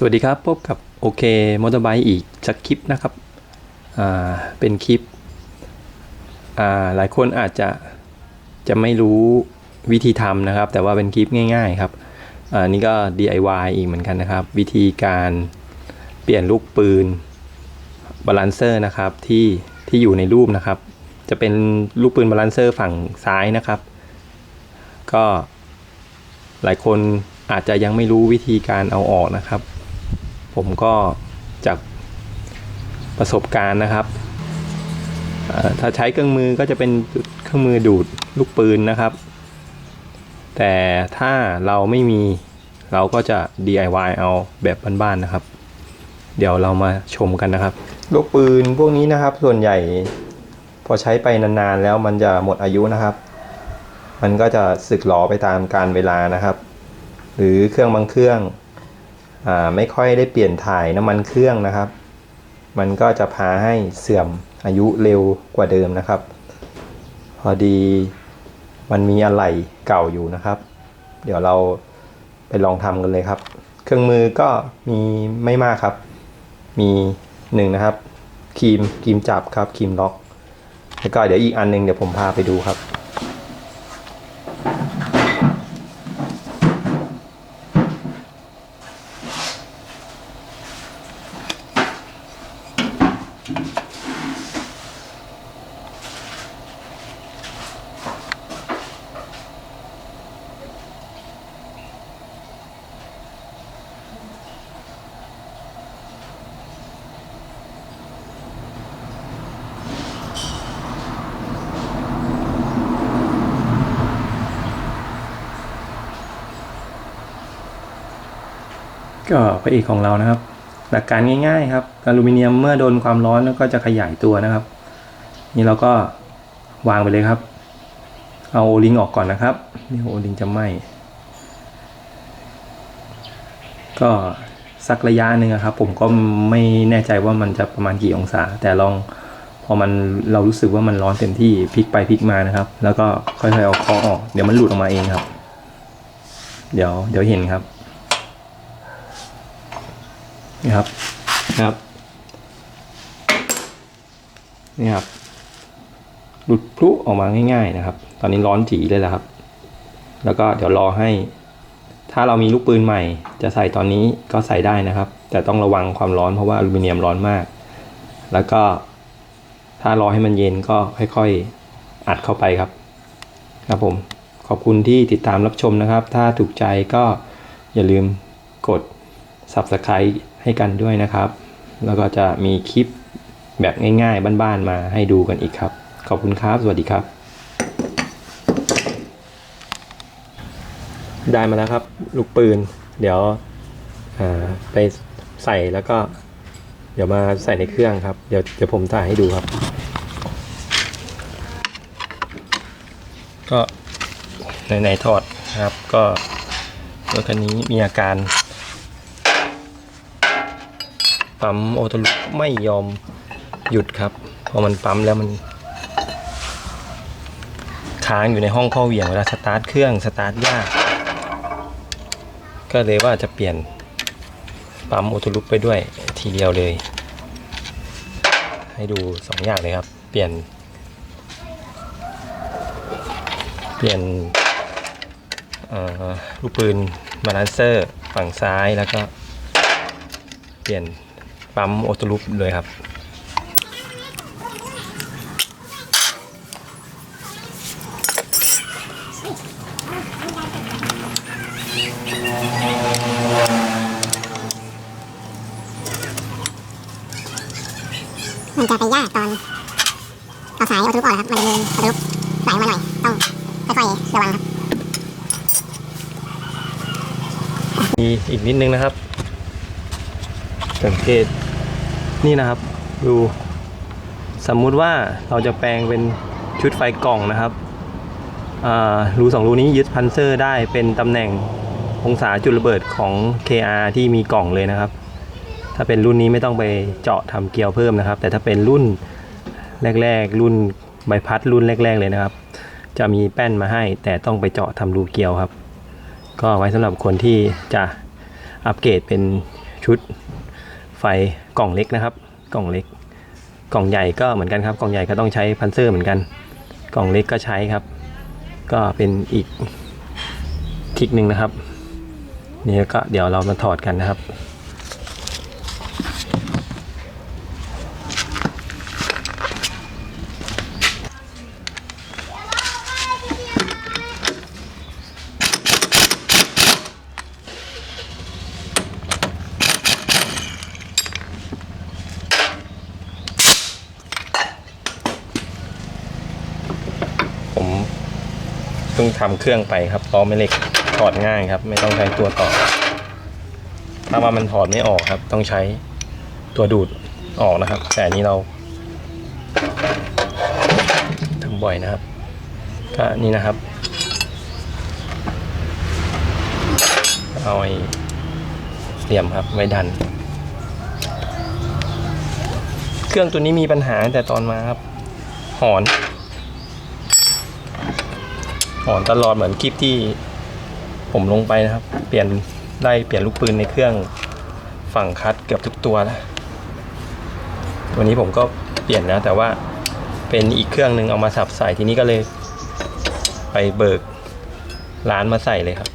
สวัสดีครับ พบกับโอเคมอเตอร์ไบค์อีกสักคลิปนะครับอ่าเป็นคลิปอ่าหลายคนอาจจะจะไม่รู้วิธีทำนะครับ แต่ว่าเป็นคลิปง่ายๆครับอ่านี่ก็ DIY อีกเหมือนกันนะครับ วิธีการเปลี่ยนลูกปืนบาลานเซอร์นะครับที่ที่อยู่ในรูปนะครับ จะเป็นลูกปืนบาลานเซอร์ฝั่งซ้ายนะครับ ก็หลายคนอาจจะยังไม่รู้วิธีการเอาออกนะครับ ผมก็จากประสบการณ์นะครับ ถ้าใช้เครื่องมือก็จะเป็นเครื่องมือดูดลูกปืนนะครับ แต่ถ้าเราไม่มีเราก็จะ DIY เอาแบบบ้านๆนะครับ เดี๋ยวเรามาชมกันนะครับ ลูกปืนพวกนี้นะครับ ส่วนใหญ่พอใช้ไปนานๆแล้วมันจะหมดอายุนะครับ มันก็จะสึกหลอไปตามการเวลานะครับ หรือเครื่องบางเครื่อง ไม่ค่อยได้เปลี่ยนถ่ายน้ำมันเครื่องนะครับ มันก็จะพาให้เสื่อมอายุเร็วกว่าเดิมนะครับ พอดีมันมีอะไหล่เก่าอยู่นะครับ เดี๋ยวเราไปลองทำกันเลยครับ เครื่องมือก็มีไม่มากครับ มีหนึ่งนะครับครีมครีมจับครับครีมล็อก แล้วก็เดี๋ยวอีกอันหนึงเดี๋ยวผมพาไปดูครับ ก็พระเอกของเรานะครับ หลักการง่ายๆครับอลูมิเนียมเมื่อโดนความร้อนแล้วก็จะขยายตัวนะครับ นี่เราก็วางไปเลยครับ เอาโอลิงออกก่อนนะครับนี่โอลิงจะไหมก็สักระยะหนึ่งครับ ผมก็ไม่แน่ใจว่ามันจะประมาณกี่องศา แต่ลองพอมันเรารู้สึกว่ามันร้อนเต็มที่พลิกไปพลิกมานะครับ แล้วก็ค่อยๆเอาคอออก เดี๋ยวมันหลุดออกมาเองครับ เดี๋ยวเดี๋ยวเห็นครับ นี่ครับนะครับ นี่ครับ หลุดพลุออกมาง่าย ๆ นะครับ ตอนนี้ร้อนจีเลยแหละครับ แล้วก็เดี๋ยวรอให้ ถ้าเรามีลูกปืนใหม่ จะใส่ตอนนี้ก็ใส่ได้นะครับ แต่ต้องระวังความร้อนเพราะว่าอลูมิเนียมร้อนมาก แล้วก็ถ้ารอให้มันเย็นก็ค่อยๆอัดเข้าไปครับ ครับผมขอบคุณที่ติดตามรับชมนะครับ ถ้าถูกใจก็อย่าลืมกด Subscribe ให้กันด้วยนะครับ แล้วก็จะมีคลิปแบบง่ายๆ บ้านๆ มาให้ดูกันอีกครับ ขอบคุณครับ สวัสดีครับ ได้มาแล้วครับ ลูกปืน เดี๋ยวไปใส่แล้วก็ เดี๋ยวมาใส่ในเครื่องครับ เดี๋ยวเดี๋ยวผมถ่ายให้ดูครับ ก็ในในๆถอดครับ ก็รถคันนี้มีอาการ ปั๊มโอโตลุไม่ยอมหยุดครับ พอมันปั๊มแล้วมัน ค้างอยู่ในห้องข้อเหวี่ยงเวลาสตาร์ทเครื่องสตาร์ทยาก ก็เลยว่าจะเปลี่ยนปั๊มโอโตลุไปด้วยทีเดียวเลย ให้ดูสองอย่างเลยครับ เปลี่ยน เปลี่ยนลูกปืนบาลานเซอร์ฝั่งซ้ายแล้วก็เปลี่ยน ปั๊มโอโตลุปเลยครับ มันจะไปยากตอนเอาสายเอาทุบออกครับ มันจะมีกระทุบไหลมาหน่อย ต้องค่อยๆระวังครับมีอีกนิดนึงนะครับสังเกต นี่นะครับดูสมมุติว่าเราจะแปลงเป็นชุดไฟกล่องนะครับอ่ารูสองรูนี้ยึดพันเซอร์ได้เป็นตำแหน่งองศาจุดระเบิดของ KR ที่มีกล่องเลยนะครับ ถ้าเป็นรุ่นนี้ไม่ต้องไปเจาะทำเกลียวเพิ่มนะครับ แต่ถ้าเป็นรุ่นแรก ๆ รุ่นใบพัดรุ่นแรก ๆ เลยนะครับ จะมีแป้นมาให้ แต่ต้องไปเจาะทำรูเกลียวครับ ก็ไว้สำหรับคนที่จะอัปเกรดเป็นชุด ไฟกล่องเล็กนะครับ กล่องเล็ก กล่องใหญ่ก็เหมือนกันครับ กล่องใหญ่ก็ต้องใช้พันเซอร์เหมือนกัน กล่องเล็กก็ใช้ครับ ก็เป็นอีกทิกหนึ่งนะครับนี่ก็เดี๋ยวเรามาถอดกันนะครับ พิ่งทำเครื่องไปครับล้อแม่เหล็กถอดง่ายครับ ไม่ต้องใช้ตัวต่อ ถ้าว่ามันถอดไม่ออกครับ ต้องใช้ตัวดูดออกนะครับ แต่นี้เราทำบ่อยนะครับ ก็นี่นะครับ เอาไอ้เหลี่ยมครับไว้ดัน เครื่องตัวนี้มีปัญหาแต่ตอนมาครับ หอน อนตลอดเหมือนคลิปที่ผมลงไปนะครับ เปลี่ยนได้เปลี่ยนลูกปืนในเครื่องฝั่งคัดเกือบทุกตัวแล้ววันนี้ผมก็เปลี่ยนนะ แต่ว่าเป็นอีกเครื่องหนึ่งเอามาสับใส่ทีนี้ก็เลย ไปเบิกร้านมาใส่เลยครับ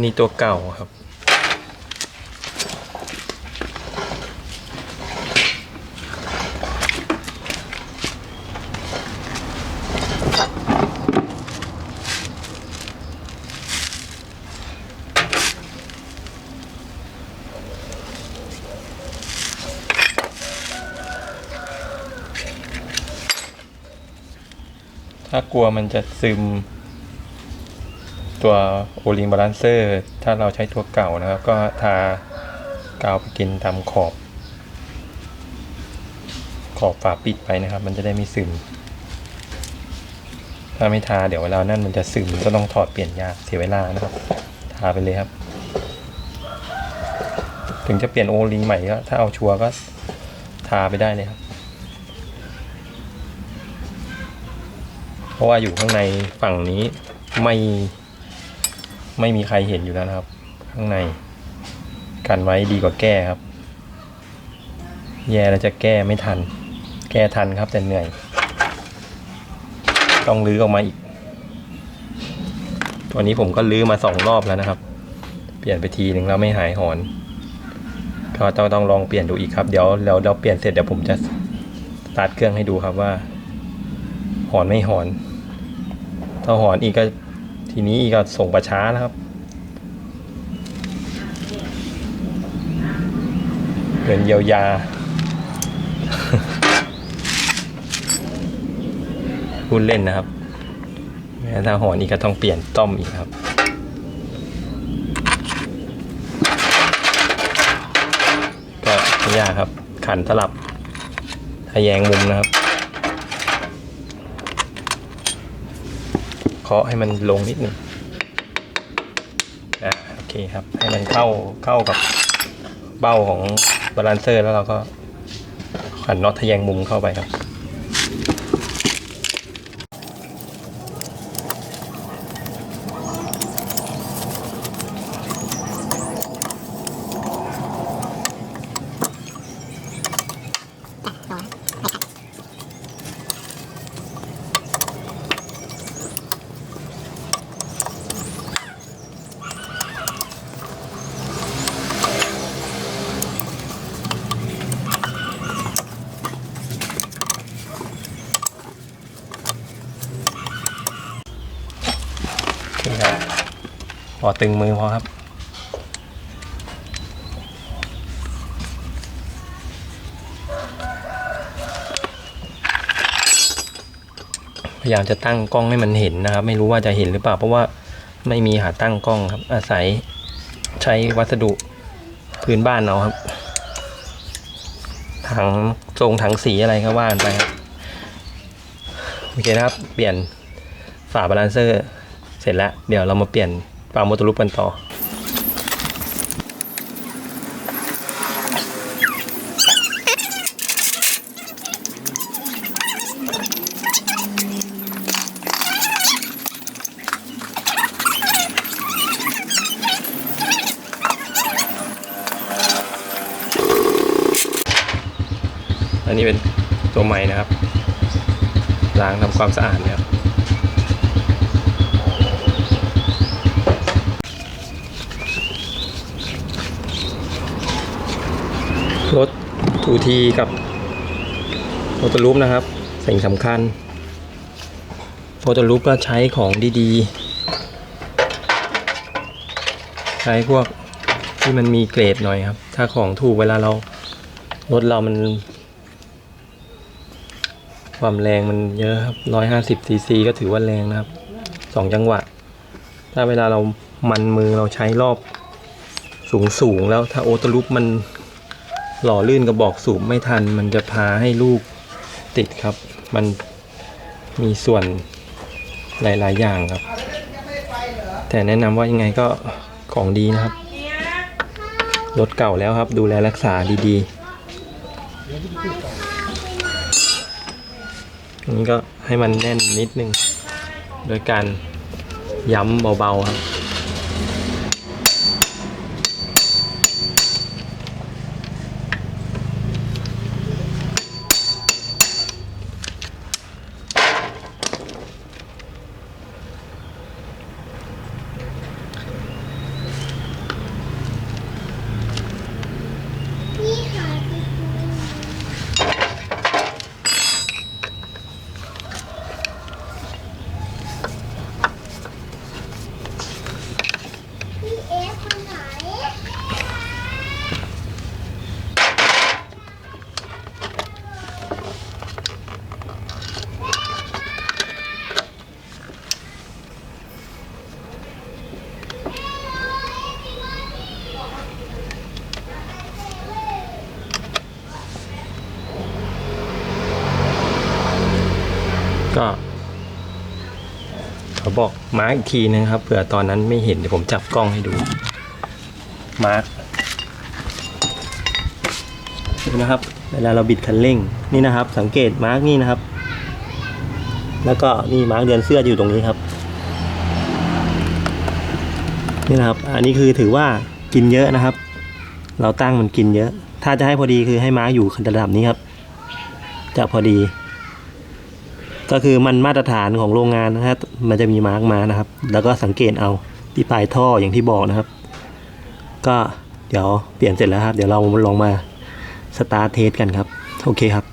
นนี้ตัวเก่าครับ ถ้ากลัวมันจะซึม ตัวโอลิงบาลานเซอร์ถ้าเราใช้ตัวเก่านะครับ ก็ทากาวไปกินตามขอบ ขอบฝาปิดไปนะครับ มันจะได้ไม่ซึม ถ้าไม่ทาเดี๋ยวเวลานั่นมันจะซึมก็ต้องถอดเปลี่ยนยากเสียเวลานะครับ ทาไปเลยครับ ถึงจะเปลี่ยนโอลิงใหม่ก็ถ้าเอาชัวร์ก็ทาไปได้เลยครับ เพราะว่าอยู่ข้างในฝั่งนี้ไม่ ไม่มีใครเห็นอยู่แล้วนะครับ ข้างในกันไว้ดีกว่าแก้ครับ แย่แล้วจะแก้ไม่ทัน แก้ทันครับแต่เหนื่อย ต้องลื้อออกมาอีก ตัวนี้ผมก็ลื้อมาสองรอบแล้วนะครับ เปลี่ยนไปทีหนึ่งแล้วไม่หายหอน ก็ต้องต้องลองเปลี่ยนดูอีกครับ เดี๋ยวเดี๋ยวเราเปลี่ยนเสร็จเดี๋ยวผมจะสตาร์ทเครื่องให้ดูครับว่า หอนไม่หอน ถ้าหอนอีกก็ ทีนี้อีกก็ส่งประช้าแล้วครับ เงินเยียวยา พูดเล่นนะครับ แม้ถ้าหอนอีกก็ต้องเปลี่ยนต้อมอีกครับก็ไม่ยากครับ ขันสลับทะแยงมุมนะครับ เคาะให้มันลงนิดหนึ่งอ่าโอเคครับ ให้มันเข้าเข้ากับเบ้าของบาลานเซอร์แล้วเราก็ขันน็อตทะแยงมุมเข้าไปครับ พอตึงมือพอครับ พยายามจะตั้งกล้องให้มันเห็นนะครับ ไม่รู้ว่าจะเห็นหรือเปล่า เพราะว่าไม่มีหาตั้งกล้องครับ อาศัยใช้วัสดุพื้นบ้านเอาครับถังทรงถังสีอะไรก็ว่านไปครับโอเคนะครับ เปลี่ยนฝาบาลานเซอร์ เสร็จแล้ว เดี๋ยวเรามาเปลี่ยน ฝาโมตอร์ลูปกันต่ออันนี้เป็นตัวใหม่นะครับ ล้างทำความสะอาดนะครับ รถ ทูทีกับโมตอร์ลูปนะครับ สิ่งสำคัญโมตอร์ลูปก็ใช้ของดีๆ ใช้พวกที่มันมีเกรดหน่อยครับ ถ้าของถูกเวลาเรารถเรามัน ความแรงมันเยอะครับร้อยหาสิบซีซีก็ถือว่าแรงนะครับสองจังหวะ ถ้าเวลาเรามันมือเราใช้รอบสูงสูงๆแล้วถ้าโอตลุปมัน หล่อลื่นกระบอกสูบไม่ทัน มันจะพาให้ลูกติดครับ มันมีส่วนหลาย ๆ อย่างครับ แต่แนะนำว่ายังไงก็ของดีนะครับ รถเก่าแล้วครับ ดูแลรักษาดีๆอันนี้ก็ให้มันแน่นนิดนึง โดยการย้ำเบา ๆ ครับ มาร์กอีกทีนึงครับเผื่อตอนนั้นไม่เห็นเดี๋ยวผมจับกล้องให้ดูมาร์กดูนะครับเวลาเราบิดคันเร่งนี่นะครับ สังเกตมาร์กนี่นะครับ แล้วก็นี่มาร์กเดือนเสื้ออยู่ตรงนี้ครับนี่นะครับ อันนี้คือถือว่ากินเยอะนะครับ เราตั้งมันกินเยอะ ถ้าจะให้พอดีคือให้มาร์กอยู่ระดับนี้ครับ จะพอดี ก็คือมันมาตรฐานของโรงงานนะครับมันจะมีมาร์กมานะครับ แล้วก็สังเกตเอาที่ปลายท่ออย่างที่บอกนะครับ ก็เดี๋ยวเปลี่ยนเสร็จแล้วครับ เดี๋ยวเราลองมาสตาร์ทเทสกันครับ โอเคครับ